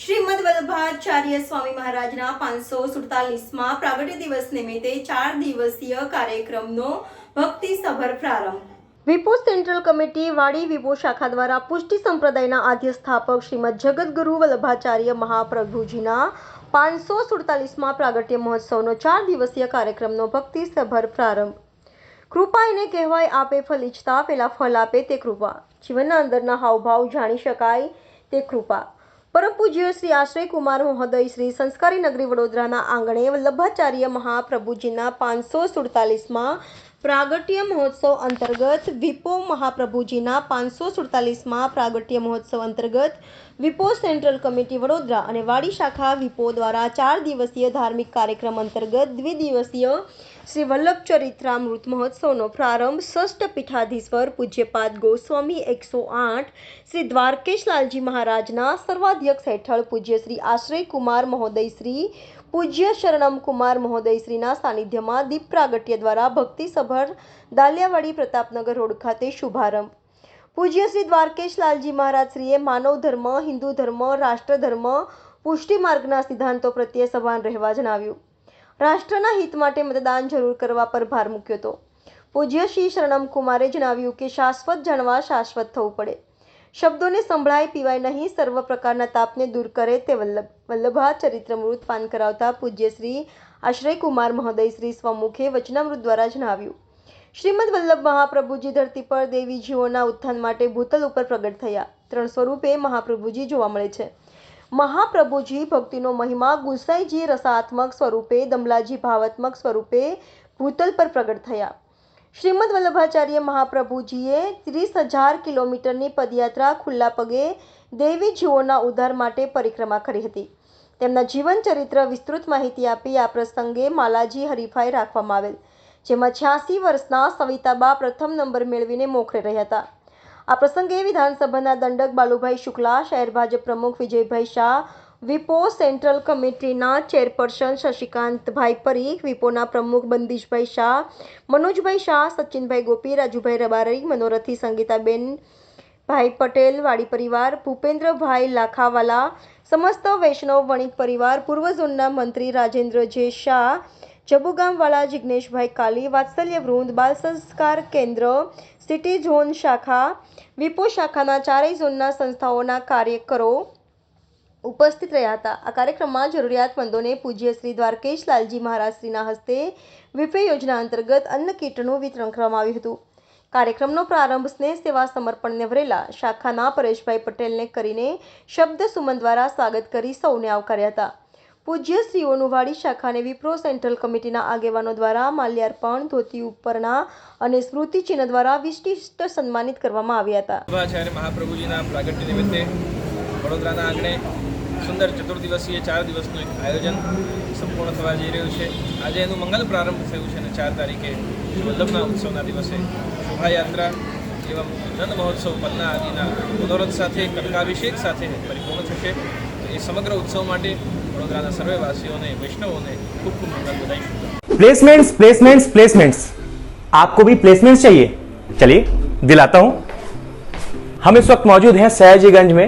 શ્રીમદ વલ્લભાચાર્ય સ્વામી મહારાજના પાંચસો સુડતાલીસમાં પ્રાગટ્ય દિવસ નિમિત્તે ચાર દિવસીય કાર્યક્રમનો ભક્તિસભર પ્રારંભ. વિપો સેન્ટ્રલ કમિટી વાડી વિપો શાખા દ્વારા પુષ્ટિ સંપ્રદાયના આદ્ય સ્થાપક શ્રીમદ જગદગુરુ વલ્લભાચાર્ય મહાપ્રભુજીના પાંચસો સુડતાલીસમાં પ્રાગટ્ય મહોત્સવનો ચાર દિવસીય કાર્યક્રમનો ભક્તિસભર પ્રારંભ. કૃપા એને કહેવાય, આપે ફલ ઈચ્છતા, પેલા ફલ આપે તે કૃપા. જીવનના અંદરના હાવભાવ જાણી શકાય તે કૃપા. પરમ પૂજ્ય શ્રી આશ્રય કુમાર મહોદય શ્રી સંસ્કારી નગરી વડોદરાના આંગણે વલ્લભાચાર્ય મહાપ્રભુજીના પાંચસો સુડતાલીસમાં પ્રાગટ્ય મહોત્સવ અંતર્ગત વિપો મહાપ્રભુજીના પાંચસો સુડતાલીસમાં પ્રાગટ્ય મહોત્સવ અંતર્ગત વિપો સેન્ટ્રલ કમિટી વડોદરા અને વાડી શાખા વિપો દ્વારા ચાર દિવસીય ધાર્મિક કાર્યક્રમ અંતર્ગત દ્વિદિવસીય શ્રી વલ્લભ ચરિત્રામૃત મહોત્સવનો પ્રારંભ ષષ્ઠ પીઠાધીશ્વર પૂજ્યપાદ ગોસ્વામી એકસો આઠ શ્રી દ્વારકેશ લાલજી મહારાજના સર્વાધ્યક્ષ હેઠળ પૂજ્ય શ્રી આશ્રય કુમાર મહોદય શ્રી પૂજ્ય શરણમ કુમાર મહોદય શ્રીના સાનિધ્યમાં દીપ પ્રાગટ્ય દ્વારા ભક્તિસભર દાલિયાવાડી પ્રતાપનગર રોડ ખાતે શુભારંભ. પૂજ્ય શ્રી દ્વારકેશ લાલજી મહારાજ શ્રીએ માનવ ધર્મ, હિન્દુ ધર્મ, રાષ્ટ્ર ધર્મ, પુષ્ટિ માર્ગના સિદ્ધાંતો પ્રત્યે સભાન રહેવા જણાવ્યું. રાષ્ટ્રના હિત માટે મતદાન જરૂર કરવા પર ભાર મૂક્યો હતો. પૂજ્ય શ્રી શરણમ કુમારે જણાવ્યું કે શાશ્વત જાણવા શાશ્વત થવું પડે. શબ્દોને સંભળાય, પીવાય નહીં, સર્વ પ્રકારના તાપને દૂર કરે તે વલ્લભ, વલ્લભા ચરિત્રમૃત પાન કરાવતા પૂજ્ય શ્રી આશ્રય કુમાર મહોદય શ્રી સ્વમુખે વચનામૃત દ્વારા જણાવ્યું. શ્રીમદ વલ્લભ મહાપ્રભુજી ધરતી પર દેવીજીઓના ઉત્થાન માટે ભૂતલ ઉપર પ્રગટ થયા. ત્રણ સ્વરૂપે મહાપ્રભુજી જોવા મળે છે. મહાપ્રભુજી ભક્તિનો મહિમા ગુસાઈજી રસાત્મક સ્વરૂપે, દમલાજી ભાવાત્મક સ્વરૂપે ભૂતલ પર પ્રગટ થયા. શ્રીમદ વલ્લભાચાર્ય મહાપ્રભુજીએ ત્રીસ હજાર કિલોમીટરની પદયાત્રા ખુલ્લા પગે દેવી જીવોના ઉદ્ધાર માટે પરિક્રમા કરી હતી. તેમના જીવન ચરિત્ર વિસ્તૃત માહિતી આપી આ પ્રસંગે માલાજી હરીફાઈ રાખવામાં આવેલ, જેમાં છ્યાસી વર્ષના સવિતાબા પ્રથમ નંબર મેળવીને મોખરે રહ્યા હતા. આ પ્રસંગે વિધાનસભાના દંડક બાલુભાઈ શુક્લા, શહેર ભાજપ પ્રમુખ વિજયભાઈ શાહ વિપો સેન્ટ્રલ કમિટીના ચેરપર્સન શશિકાંતભાઈ પરીખ વિપોના પ્રમુખ બંદીશભાઈ શાહ, મનોજભાઈ શાહ, સચિનભાઈ ગોપી, રાજુભાઈ રબારી, મનોરથી સંગીતાબેન, ભાઈ પટેલ, વાડી પરિવાર, ભૂપેન્દ્રભાઈ લાખાવાલા, સમસ્ત વૈષ્ણવ વણિક પરિવાર પૂર્વ ઝોનના મંત્રી રાજેન્દ્ર જે શાહ, જબુગામવાળા જિજ્ઞેશભાઈ કાલી, વાત્સલ્ય વૃંદ, બાલ સંસ્કાર કેન્દ્ર, સિટી ઝોન શાખા, વિપો શાખાના ચારેય ઝોનના સંસ્થાઓના કાર્યકરો ઉપસ્થિત રહ્યા હતા. આ કાર્યક્રમમાં જરૂરિયાતમંદોને પૂજ્ય શ્રી દ્વારકેશ લાલજી મહારાજશ્રીના હસ્તે વિપે યોજના અંતર્ગત અન્ન કીટનું વિતરણ કરવામાં આવ્યું હતું. કાર્યક્રમનો પ્રારંભ સ્નેહ સેવા સમર્પણને વરેલા શાખાના પરેશભાઈ પટેલને કરીને શબ્દ સુમન દ્વારા સ્વાગત કરી સૌને આવકાર્યા હતા. પૂજ્ય શ્રીઓનું વાડી શાખાને વિપ્રો સેન્ટ્રલ કમિટીના આગેવાનો દ્વારા માલ્યાર્પણ, ધોતી ઉપરના અને સ્મૃતિચિહ્ન દ્વારા વિશિષ્ટ સન્માનિત કરવામાં આવ્યા હતા. મહાપ્રભુજીના પ્રાગટ્ય નિમિત્તે વડોદરાના આંગણે સુંદર ચતુર્દિવસીય ચાર દિવસનું એક આયોજન સંપૂર્ણ થવા જઈ રહ્યું છે આજે એનું મંગલ પ્રારંભ થયું છે અને ચાર તારીખે વલ્લભના ઉત્સવના દિવસે શોભાયાત્રા એવં નંદ મહોત્સવ પન્ના આદિના મનોરથ સાથે કનકાભિષેક સાથે પરિપૂર્ણ થશે તો એ સમગ્ર ઉત્સવ માટે વડોદરાના સર્વે વાસીઓને વૈષ્ણવોને ખૂબ ખૂબ મંગલ બધાઈ प्लेसमेंट्स प्लेसमेंट्स प्लेसमेंट्स आपको भी प्लेसमेंट्स चाहिए चलिए दिलाता हूं हम इस वक्त मौजूद हैं सयाजीगंज में